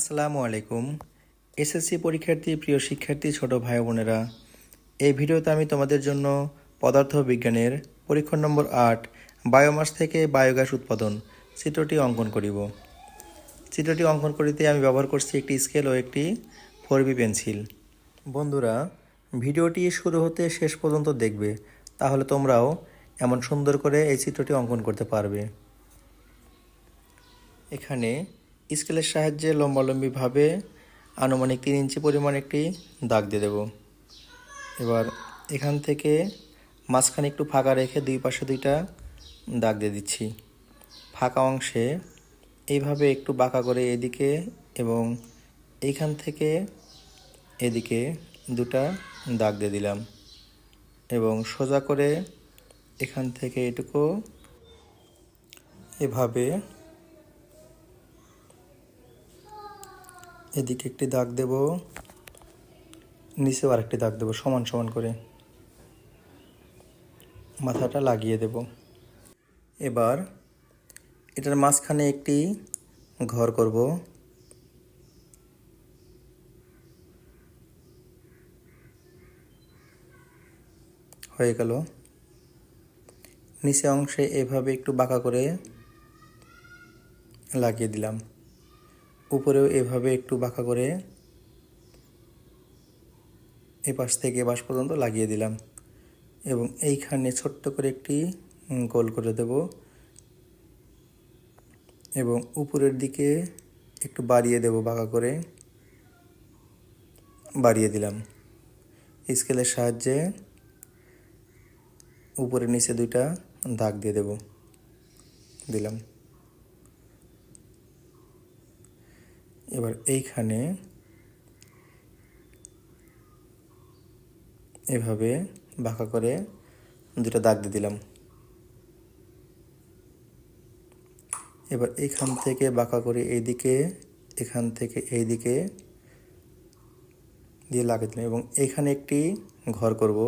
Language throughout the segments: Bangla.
আসসালামু আলাইকুম। এসএসসি পরীক্ষার্থী, প্রিয় শিক্ষার্থী, ছোট ভাই বোনেরা, এই ভিডিওতে আমি তোমাদের জন্য পদার্থ বিজ্ঞানের পরীক্ষণ নম্বর আট, বায়োমাস থেকে বায়োগ্যাস উৎপাদন চিত্রটি অঙ্কন করিব। চিত্রটি অঙ্কন করিতে আমি ব্যবহার করছি একটি স্কেল ও একটি ফোর পেন্সিল। বন্ধুরা, ভিডিওটি শুরু হতে শেষ পর্যন্ত দেখবে, তাহলে তোমরাও এমন সুন্দর করে এই চিত্রটি অঙ্কন করতে পারবে। এখানে স্কেলের সাহায্যে লম্বালম্বিভাবে আনুমানিক তিন ইঞ্চি পরিমাণ একটি দাগ দিয়ে দেব। এবার এখান থেকে মাঝখানে একটু ফাঁকা রেখে দুই পাশে দুইটা দাগ দিয়ে দিচ্ছি। ফাঁকা অংশে এইভাবে একটু বাঁকা করে এদিকে এবং এইখান থেকে এদিকে দুটা দাগ দিয়ে দিলাম এবং সোজা করে এখান থেকে এটুকু এভাবে এদিকে একটি দাগ দেব, নিচেও আরেকটি দাগ দেব, সমান সমান করে। মাথাটা লাগিয়ে দেব। এবার এটার মাঝখানে একটি ঘর করব। হয়ে গেল। নিচে অংশে এভাবে একটু বাঁকা করে লাগিয়ে দিলাম। উপরেও এভাবে একটু বাঁকা করে এ পাশ থেকে পাশ পর্যন্ত লাগিয়ে দিলাম। এবং এইখানে ছোট্ট করে একটি গোল করে দেব। এবং উপরের দিকে একটু বাড়িয়ে দেব বাঁকা করে। বাড়িয়ে দিলাম। স্কেলের সাহায্যে উপরে নিচে দুইটা দাগ দিয়ে দেব। দিলাম। এবার এইখানে এভাবে বাঁকা করে দুটো দাগ দিয়ে দিলাম। এবার এখান থেকে বাঁকা করে এইদিকে, এখান থেকে এইদিকে দিয়ে লাগিয়ে দিলাম এবং এইখানে একটি ঘর করব।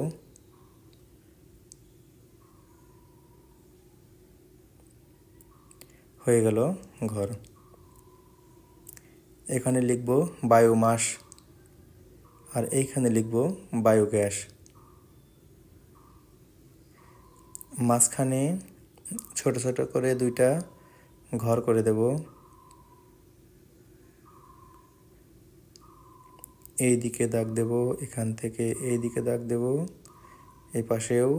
হয়ে গেল ঘর। এখানে লিখব বায়োমাস আর এইখানে লিখব বায়োগ্যাস মাঝখানে ছোট ছোট করে দুইটা ঘর করে দেব। এই দিকে দাগ দেব, এখান থেকে এই দিকে দাগ দেব, এই পাশেও।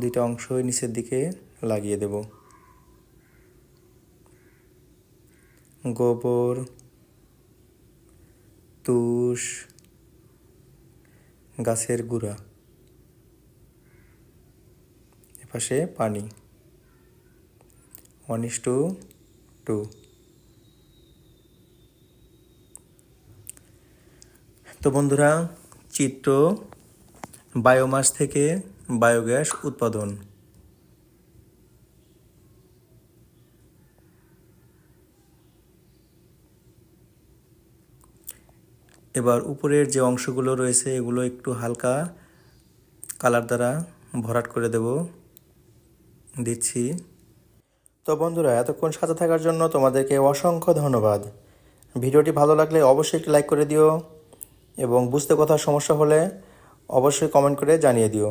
দুইটা অংশ নিচের দিকে লাগিয়ে দেব। গোবর, তুষ, গাছের গুঁড়া। এপাশে পানি। One is to two. তো বন্ধুরা, চিত্র বায়োমাস থেকে বায়োগ্যাস উৎপাদন। এবার উপরের যে অংশগুলো রয়েছে, এগুলো একটু হালকা কালার দ্বারা ভরাট করে দেব। দিচ্ছি। তো বন্ধুরা, এতক্ষণ সাথে থাকার জন্য তোমাদেরকে অসংখ্য ধন্যবাদ। ভিডিওটি ভালো লাগলে অবশ্যই একটি লাইক করে দিও এবং বুঝতে কোথাও সমস্যা হলে অবশ্যই কমেন্ট করে জানিয়ে দিও।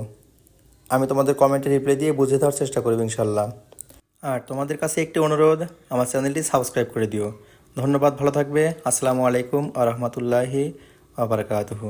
আমি তোমাদের কমেন্টে রিপ্লাই দিয়ে বুঝে দেওয়ার চেষ্টা করব ইনশাল্লাহ আর তোমাদের কাছে একটি অনুরোধ, আমার চ্যানেলটি সাবস্ক্রাইব করে দিও। ধন্যবাদ ভালো থাকবে। আসসালামু আলাইকুম আ রহমতুল্লাহি আবরকাতহু